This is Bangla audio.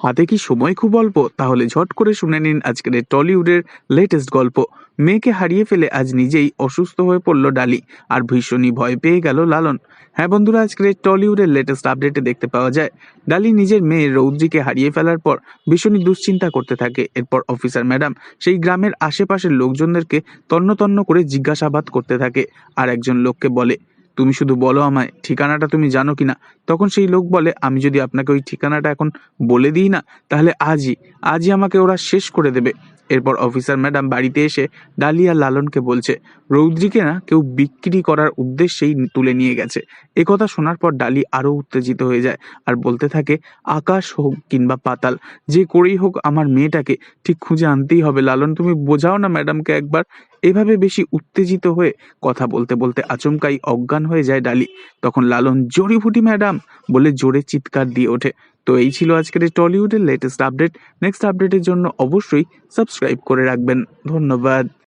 হাতে কি সময় খুব অল্প? তাহলে ঝট করে শুনে নিন আজকের টলিউডের লেটেস্ট গল্প। মেয়েকে হারিয়ে ফেলে আজ নিজেই অসুস্থ হয়ে পড়ল ডালি আর ভীষণই ভয় পেয়ে গেল লালন। হ্যাঁ বন্ধুরা, আজকের টলিউডের লেটেস্ট আপডেটে দেখতে পাওয়া যায়, ডালি নিজের মেয়ে রৌদ্রিকে হারিয়ে ফেলার পর ভীষণই দুশ্চিন্তা করতে থাকে। এরপর অফিসার ম্যাডাম সেই গ্রামের আশেপাশের লোকজনদেরকে তন্ন তন্ন করে জিজ্ঞাসাবাদ করতে থাকে। আর একজন লোককে বলে তুমি শুধু বলো আমায়, ঠিকানাটা তুমি জানো কিনা? তখন সেই লোক বলে, আমি যদি আপনাকে ওই ঠিকানাটা এখন বলে দিই না, তাহলে আজই আজই আমাকে ওরা শেষ করে দেবে। এরপর অফিসার ম্যাডাম বাড়িতে এসে ডালিয়া লালনকে বলছে, রৌদ্রিকে না কেউ বিক্রি করার উদ্দেশ্যেই তুলে নিয়ে গেছে। এ কথা শোনার পর ডালি আরও উত্তেজিত হয়ে যায় আর বলতে থাকে, আকাশ হোক কিংবা পাতাল, যে করেই হোক আমার মেয়েটাকে ঠিক খুঁজে আনতেই হবে। লালন, তুমি বোঝাও না ম্যাডামকে একবার। এভাবে বেশি উত্তেজিত হয়ে কথা বলতে বলতে আচমকাই অজ্ঞান হয়ে যায় ডালি। তখন লালন জড়িভুটি ম্যাডাম! বলে জোরে চিৎকার দিয়ে ওঠে। তো এই ছিল আজকের এই টলিউডের লেটেস্ট আপডেট নেক্সট আপডেটের জন্য অবশ্যই সাবস্ক্রাইব করে রাখবেন। ধন্যবাদ।